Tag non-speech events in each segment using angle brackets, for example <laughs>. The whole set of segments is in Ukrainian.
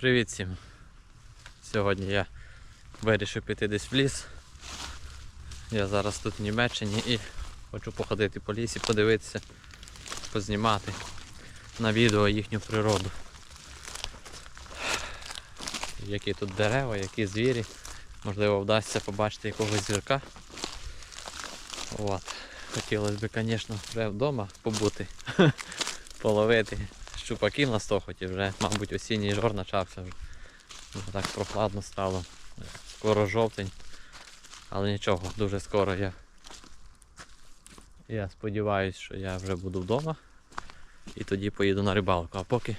Привіт всім! Сьогодні я вирішив піти десь в ліс. Я зараз тут в Німеччині і хочу походити по лісі, подивитися, познімати на відео їхню природу. Які тут дерева, які звірі. Можливо, вдасться побачити якогось звірка. От. Хотілося б, звісно, вдома побути, <laughs> половити щупаків на стохоті, вже, мабуть, осінній жор вже. Вже так прохладно стало. Скоро жовтень. Але нічого, дуже скоро я. Я сподіваюся, що я вже буду вдома. І тоді поїду на рибалку. А поки,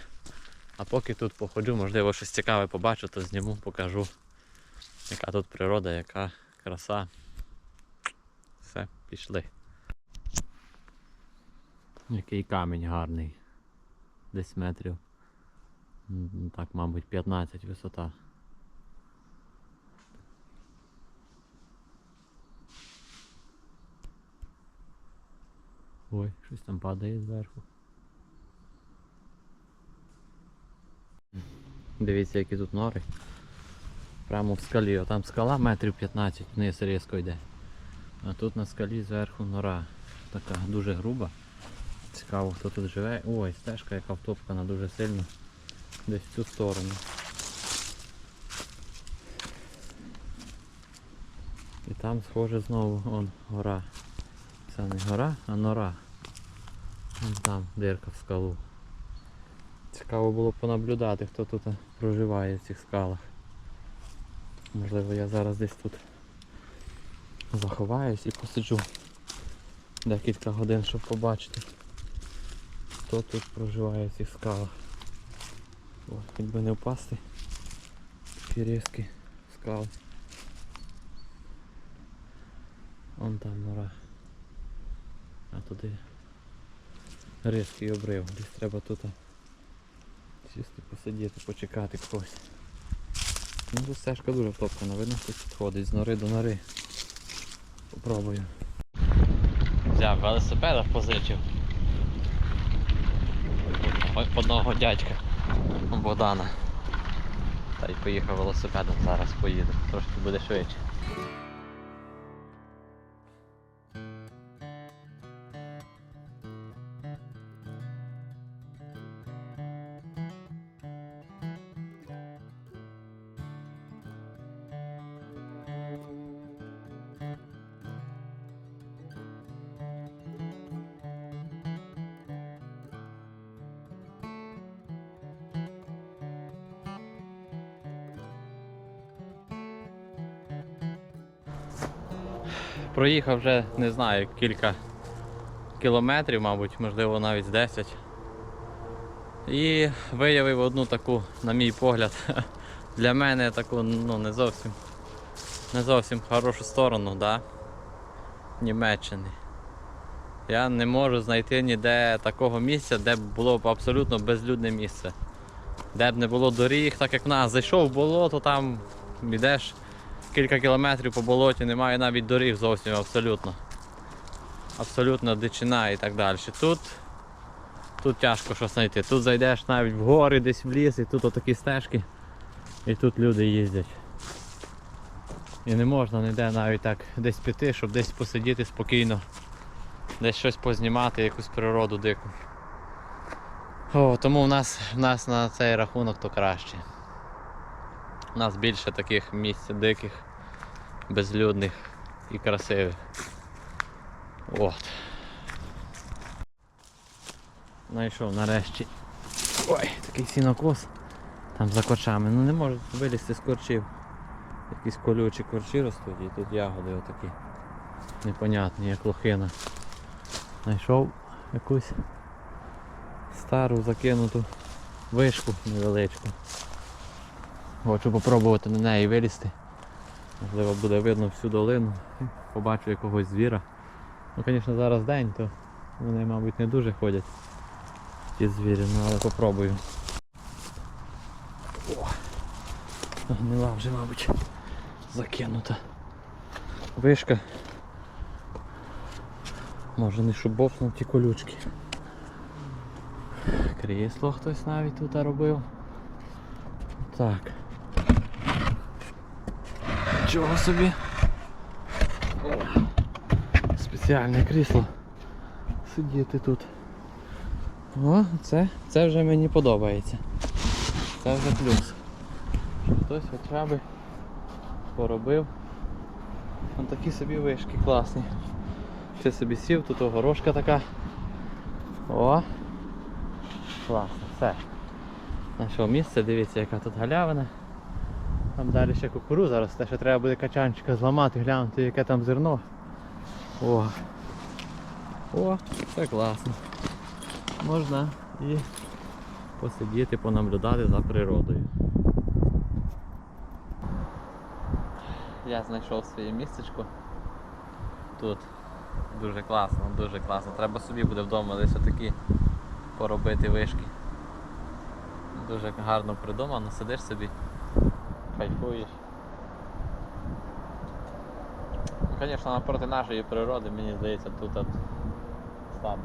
а поки тут походжу, можливо, щось цікаве побачу, то зніму, покажу, яка тут природа, яка краса. Все, пішли. Який камінь гарний. Десь метрів. Так, мабуть, 15 висота. Ой, щось там падає зверху. Дивіться, які тут нори. Прямо в скалі. О, там скала метрів 15 вниз різко йде. А тут на скалі зверху нора. Така дуже груба. Цікаво, хто тут живе. Ой, стежка яка втопкана дуже сильно. Десь в цю сторону. І там схоже знову он гора. Це не гора, а нора. Вон там дирка в скалу. Цікаво було понаблюдати, хто тут проживає в цих скалах. Можливо я зараз десь тут заховаюсь і посиджу декілька годин, щоб побачити, хто тут проживає в цих скалах. О, хоч би не впасти. Такі різкі скали. Вон там нора. А туди різкий обрив. Десь треба тут сісти, посидіти, почекати когось. Ну тут стежка дуже втоптана, видно, хтось підходить з нори до нори. Попробую. Взяв велосипеда позичив. Одного дядька Богдана. Та й поїхав велосипедом, зараз поїду. Трошки буде швидше. Проїхав вже, не знаю, кілька кілометрів, мабуть, можливо навіть 10. І виявив одну таку, на мій погляд, <laughs> для мене таку ну, не зовсім не зовсім хорошу сторону да? Німеччини. Я не можу знайти ніде такого місця, де б було б абсолютно безлюдне місце. Де б не було доріг, так як в нас зайшов в болото, там йдеш кілька кілометрів по болоті, немає навіть доріг зовсім абсолютно. Абсолютно дичина і так далі. Тут тут тяжко щось знайти. Тут зайдеш навіть в гори, десь в ліс, і тут отакі стежки. І тут люди їздять. І не можна ніде навіть так десь піти, щоб десь посидіти спокійно, десь щось познімати, якусь природу дику. О, тому в нас, в нас на цей рахунок то краще. У нас більше таких місць диких, безлюдних і красивих. От. Знайшов нарешті. Ой, такий сінокос. Там за корчами. Ну не можуть вилізти з корчів. Якісь колючі корчі ростуть і тут ягоди отакі. Непонятні, як лохина. Знайшов якусь стару закинуту вишку невеличку. Хочу попробувати на неї вилізти. Можливо буде видно всю долину. Побачу якогось звіра. Ну звісно зараз день, то вони мабуть не дуже ходять. Ті звірі, ну але попробую. О! Гнила вже, мабуть, закинута. Вишка. Може не щоб бовснув ті колючки. Крісло хтось навіть тут робив. Так. Чого собі? Спеціальне крісло. Сидіти тут. О, це, це вже мені подобається. Це вже плюс. Хтось хоча б поробив. Ось такі собі вишки класні. Ти собі сів, тут огорошка така. О! Класно, все. Знайшов місце, дивіться яка тут галявина. Там далі ще кукуруза росте, ще треба буде качанчика зламати, глянути яке там зерно. О! О, це класно. Можна і посидіти, понаблюдати за природою. Я знайшов своє містечко. Тут дуже класно, дуже класно. Треба собі буде вдома десь отакі поробити вишки. Дуже гарно придумано, сидиш собі, кайфуєш. Ну, Звісно, напроти нашої природи, мені здається, тут от слабо.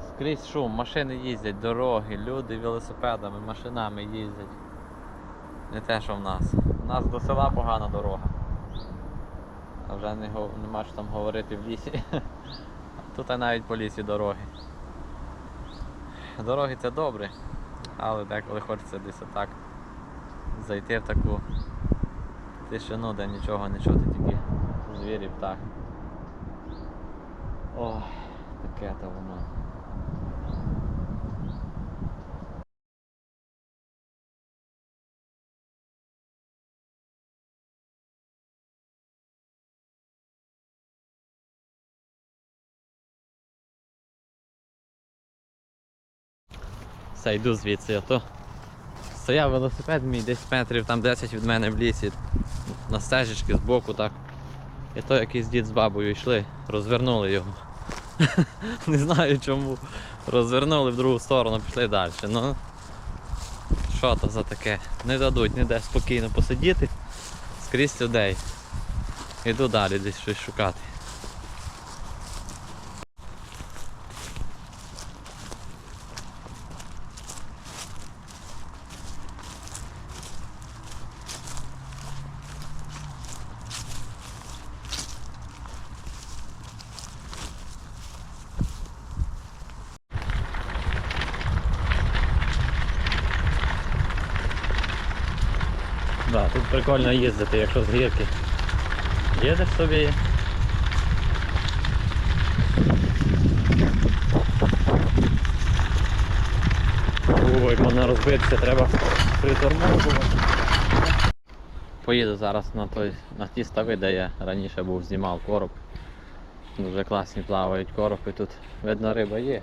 Скрізь шум, машини їздять, дороги, люди велосипедами, машинами їздять. Не те, що в нас. У нас до села погана дорога. А вже не, нема що там говорити в лісі. <laughs> Тут навіть по лісі дороги. Дороги це добре, але деколи хочеться десь отак зайти в таку тишину, де нічого не чути, тільки звірі, птах. Ох, таке то воно. Все, йду звідси, а то стояв велосипед мій десь метрів там 10 від мене в лісі, на стежечки збоку так. І то якийсь дід з бабою йшли, розвернули його. <laughs> Не знаю чому. Розвернули в другу сторону, пішли далі. Ну, що то за таке? Не дадуть ніде спокійно посидіти скрізь людей. Іду далі десь щось шукати. Да, тут прикольно їздити, якщо з гірки. Їдеш собі. Ой, можна розбитися, треба притормозувати. Поїду зараз на той, на ті стави, де я раніше був, знімав короб. Дуже класні плавають коропи, тут видно риба є.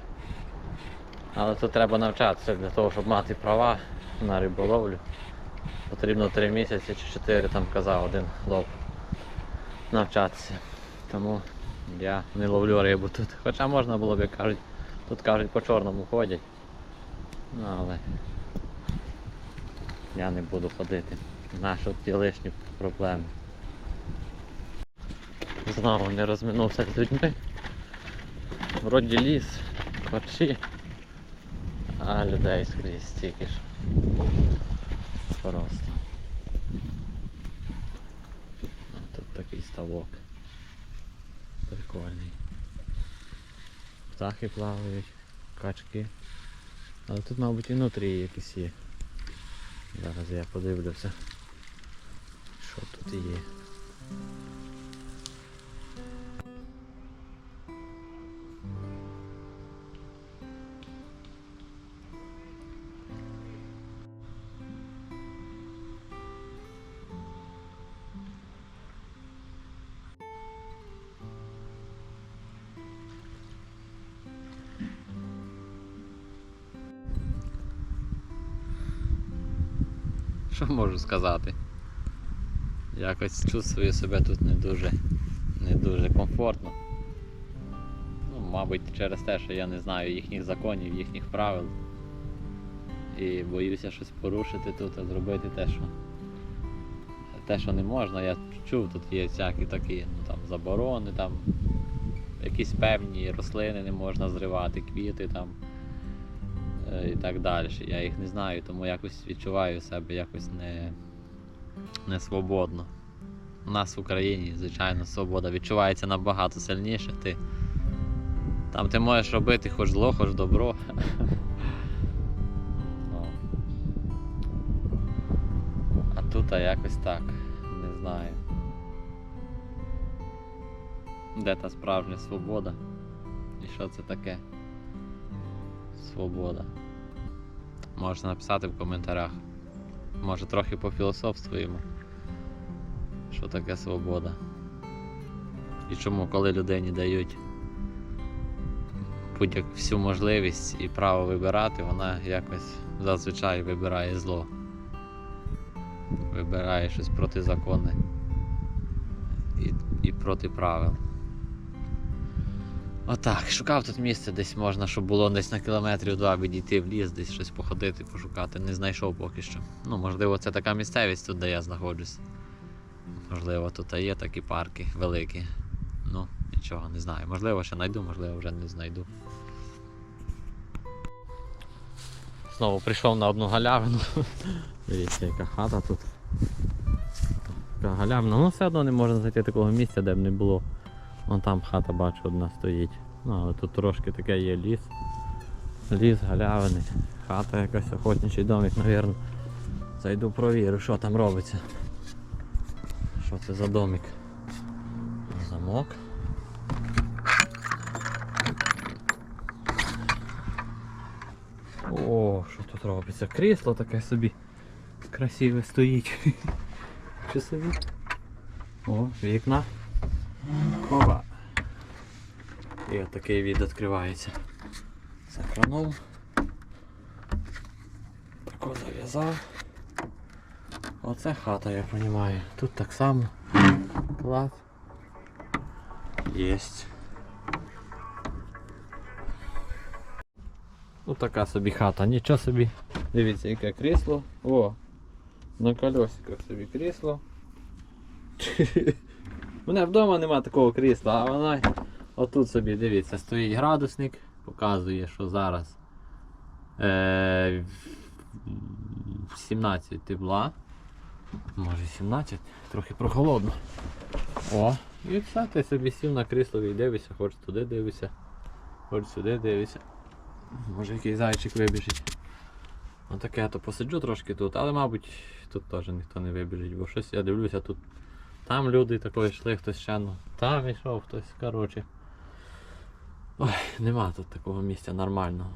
Але тут треба навчатися для того, щоб мати права на риболовлю. Потрібно 3 місяці чи 4, там казав один лов навчатися. Тому я не ловлю рибу тут. Хоча можна було б, як кажуть, тут кажуть по чорному ходять. Ну але я не буду ходити. Наші ті лишні проблеми. Знову не розминувся з людьми. Вроді ліс, корчі, а людей скрізь стільки ж. Просто. А тут такий ставок. Прикольний. Птахи плавають, качки. Але тут, мабуть, і внутрі якісь є. Зараз я подивлюся, що тут є. Що можу сказати? Якось чувствую себе тут не дуже, не дуже комфортно. Ну, мабуть, через те, що я не знаю їхніх законів, їхніх правил. І боюся щось порушити тут, а зробити те, що те, що не можна. Я чув, тут є всякі такі ну, там, заборони, там, якісь певні рослини не можна зривати, квіти там. Е, і так далі. Я їх не знаю, тому якось відчуваю себе якось не, не свободно. У нас в Україні, звичайно, свобода відчувається набагато сильніше. Ти, там ти можеш робити хоч зло, хоч добро. <laughs> Ну. А тут а якось так, не знаю. Де та справжня свобода? І що це таке? Свобода. Можете написати в коментарях. Може трохи пофілософствуємо. Що таке свобода? І чому, коли людині дають будь-як всю можливість і право вибирати, вона якось зазвичай вибирає зло. Вибирає щось протизаконне і, і проти правил. Отак, шукав тут місце, десь можна, щоб було десь на кілометрів два відійти в ліс, десь щось походити, пошукати. Не знайшов поки що. Ну, можливо, це така місцевість тут, де я знаходжусь. Можливо, тут є такі парки великі. Ну, нічого, не знаю. Можливо, ще знайду, можливо, вже не знайду. Знову прийшов на одну галявину. <laughs> Дивіться, яка хата тут. Така галявина. Ну все одно не можна знайти такого місця, де б не було. Вон там хата бачу одна стоїть. Ну, але тут трошки таке є ліс. Ліс, галявини, хата якась охотничий домик, мабуть. Зайду провірю, що там робиться. Що це за домик? Замок. О, що тут робиться? Крісло таке собі красиве стоїть. <laughs> Чи собі? О, вікна. Опа. І отакий від відкривається. Сохранув. Тако зав'язав. Оце хата, я розумію. Тут так само. Клас. Єсть. Ну така собі хата, нічого собі. Дивіться, яке крісло. О! На колесиках собі крісло. Мене вдома нема такого крісла, а вона отут собі, дивіться, стоїть градусник, показує, що зараз е, 17 тепла. Може 17, трохи прохолодно. О, і все, ти собі сів на крісло і дивишся, хоч туди дивишся, хоч сюди дивишся. Може якийсь зайчик вибіжить. Отаке я то посиджу трошки тут, але мабуть тут теж ніхто не вибіжить, бо щось я дивлюся тут. Там люди такої йшли, хтось ще ну, там йшов хтось, коротше. Ой, нема тут такого місця нормального.